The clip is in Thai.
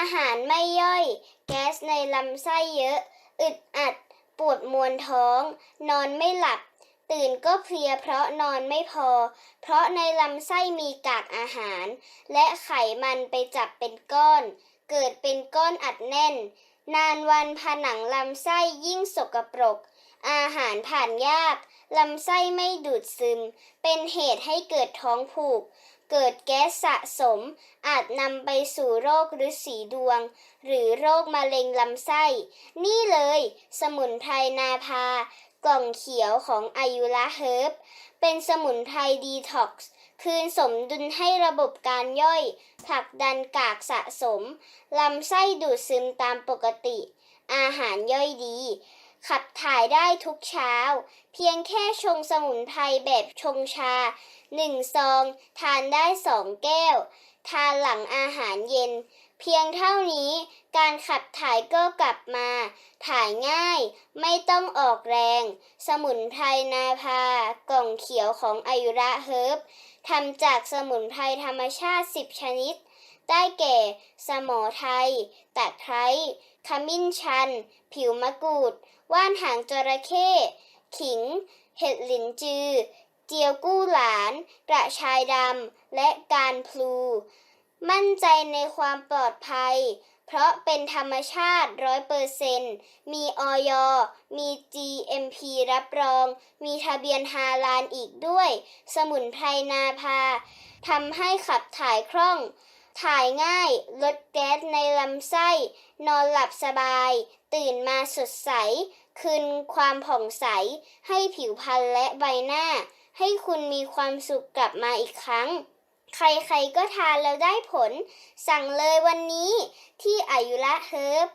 อาหารไม่ย่อย แก๊สในลำไส้เยอะ อึดอัด ปวดมวนท้อง นอนไม่หลับ ตื่นก็เพลียเพราะนอนไม่พอ เพราะในลำไส้มีกากอาหาร และไขมันไปจับเป็นก้อน เกิดเป็นก้อนอัดแน่น นานวันผนังลำไส้ยิ่งสกปรก อาหารผ่านยาก ลำไส้ไม่ดูดซึม เป็นเหตุให้เกิดท้องผูก เกิดแก๊สสะสม อาจนำไปสู่โรคฤาษีดวง หรือโรคมะเร็งลำไส้ นี่เลย สมุนไพรนาภากล่องเขียวของอายุระเฮิร์บเป็นสมุนไพรดีท็อกซ์คืนสมดุลให้ระบบการย่อยผลักดันกากสะสม ลำไส้ดูดซึมตามปกติ อาหารย่อยดี ขับถ่ายได้ทุกเช้า เพียงแค่ชงสมุนไพรแบบชงชาหนึ่งซอง ทานได้สองแก้ว ทานหลังอาหารเย็น เพียงเท่านี้การขับถ่ายก็กลับมา ถ่ายง่ายไม่ต้องออกแรง สมุนไพรนาภากล่องเขียวของอายุระเฮิร์บทำจากสมุนไพรธรรมชาติ 10 ชนิด ได้แก่ สมอไทยตะไคร้ ขมิ้นชัน ผิวมะกรูด ว่านหางจระเข้ ขิง เห็ดหลินจือ เจียวกู้หลาน กระชายดำ และการพลู มั่นใจในความปลอดภัย เพราะเป็นธรรมชาติร้อยเปอร์เซนมีออยมี GMP รับรอง มีทะเบียนฮาลาลอีกด้วย สมุนไพรนาภาทำให้ขับถ่ายคล่อง ถ่ายง่าย ลดแก๊สในลำไส้ นอนหลับสบาย ตื่นมาสดใส คืนความผ่องใส ให้ผิวพรรณและใบหน้า ให้คุณมีความสุขกลับมาอีกครั้ง ใครๆก็ทานแล้วได้ผล สั่งเลยวันนี้ที่อายุระเฮิร์บ